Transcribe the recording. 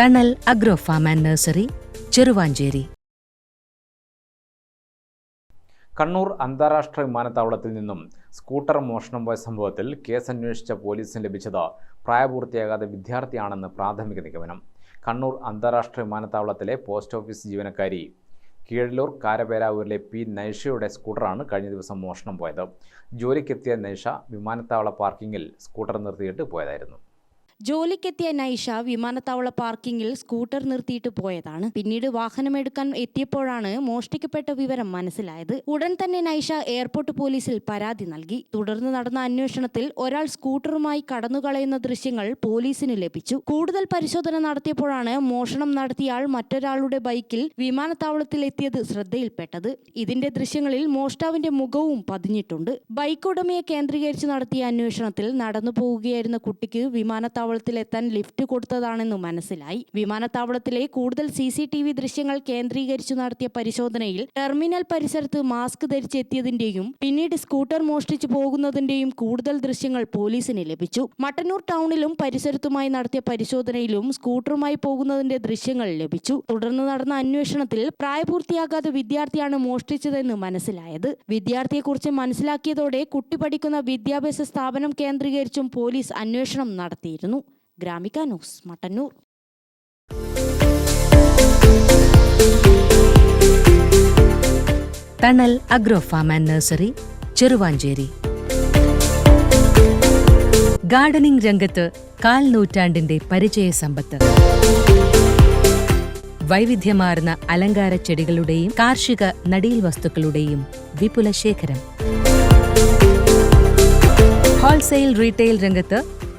Thanal agro farm and nursery Cheruvanchery. Kannur അന്താരാഷ്ട്ര വിമാനത്താവളത്തിൽ നിന്നും സ്കൂട്ടർ മോഷണം പോയ സംഭവത്തിൽ കേസ് അന്വേഷിച്ച പോലീസിന് ലഭിച്ചത് പ്രായപൂർത്തിയാകാതെ വിദ്യാർത്ഥിയാണെന്ന് പ്രാഥമിക നിഗമനം. കണ്ണൂർ അന്താരാഷ്ട്ര വിമാനത്താവളത്തിലെ പോസ്റ്റ് ഓഫീസ് ജീവനക്കാരി കീഴല്ലൂർ കാരപേരാവൂരിലെ പി നൈഷയുടെ സ്കൂട്ടറാണ് കഴിഞ്ഞ ദിവസം മോഷണം പോയത്. ജോലിക്കെത്തിയ നൈഷ വിമാനത്താവള പാർക്കിങ്ങിൽ സ്കൂട്ടർ നിർത്തിയിട്ട് പോയതായിരുന്നു. ജോലിക്കെത്തിയ നൈഷ വിമാനത്താവള പാർക്കിങ്ങിൽ സ്കൂട്ടർ നിർത്തിയിട്ട് പോയതാണ്. പിന്നീട് വാഹനമെടുക്കാൻ എത്തിയപ്പോഴാണ് മോഷ്ടിക്കപ്പെട്ട വിവരം മനസ്സിലായത്. ഉടൻ തന്നെ നൈഷ എയർപോർട്ട് പോലീസിൽ പരാതി നൽകി. തുടർന്ന് നടന്ന അന്വേഷണത്തിൽ ഒരാൾ സ്കൂട്ടറുമായി കടന്നുകളയുന്ന ദൃശ്യങ്ങൾ പോലീസിന് ലഭിച്ചു. കൂടുതൽ പരിശോധന നടത്തിയപ്പോഴാണ് മോഷണം നടത്തിയയാൾ മറ്റൊരാളുടെ ബൈക്കിൽ വിമാനത്താവളത്തിൽ എത്തിയത് ശ്രദ്ധയിൽപ്പെട്ടത്. ഇതിന്റെ ദൃശ്യങ്ങളിൽ മോഷ്ടാവിന്റെ മുഖവും പതിഞ്ഞിട്ടുണ്ട്. ബൈക്ക് ഉടമയെ കേന്ദ്രീകരിച്ച് നടത്തിയ അന്വേഷണത്തിൽ നടന്നു പോവുകയായിരുന്ന കുട്ടിക്ക് വിമാനത്താവളത്തിൽ എത്താൻ ലിഫ്റ്റ് കൊടുത്തതാണെന്ന് മനസ്സിലായി. വിമാനത്താവളത്തിലെ കൂടുതൽ സി സി ടി വി ദൃശ്യങ്ങൾ കേന്ദ്രീകരിച്ചു നടത്തിയ പരിശോധനയിൽ ടെർമിനൽ പരിസരത്ത് മാസ്ക് ധരിച്ചെത്തിയതിന്റെയും പിന്നീട് സ്കൂട്ടർ മോഷ്ടിച്ചു പോകുന്നതിന്റെയും കൂടുതൽ ദൃശ്യങ്ങൾ പോലീസിന് ലഭിച്ചു. മട്ടന്നൂർ ടൗണിലും പരിസരത്തുമായി നടത്തിയ പരിശോധനയിലും സ്കൂട്ടറുമായി പോകുന്നതിന്റെ ദൃശ്യങ്ങൾ ലഭിച്ചു. തുടർന്ന് നടന്ന അന്വേഷണത്തിൽ പ്രായപൂർത്തിയാകാത്ത വിദ്യാർത്ഥിയാണ് മോഷ്ടിച്ചതെന്ന് മനസ്സിലായത്. വിദ്യാർത്ഥിയെക്കുറിച്ച് മനസ്സിലാക്കിയതോടെ കുട്ടി പഠിക്കുന്ന വിദ്യാഭ്യാസ സ്ഥാപനം കേന്ദ്രീകരിച്ചും പോലീസ് അന്വേഷണം നടത്തിയിരുന്നു. Gramika news Mattannur Thanal agro farm and nursery Cheruvanchery gardening രംഗത്ത് കാൽ നൂറ്റാണ്ടിന്റെ പരിചയ സമ്പത്ത് വൈവിധ്യമാർന്ന അലങ്കാര ചെടികളുടെയും കാർഷിക നടീൽ വസ്തുക്കളുടെയും വിപുല ശേഖരം ഹോൾസെയിൽ റീറ്റെയിൽ രംഗത്ത്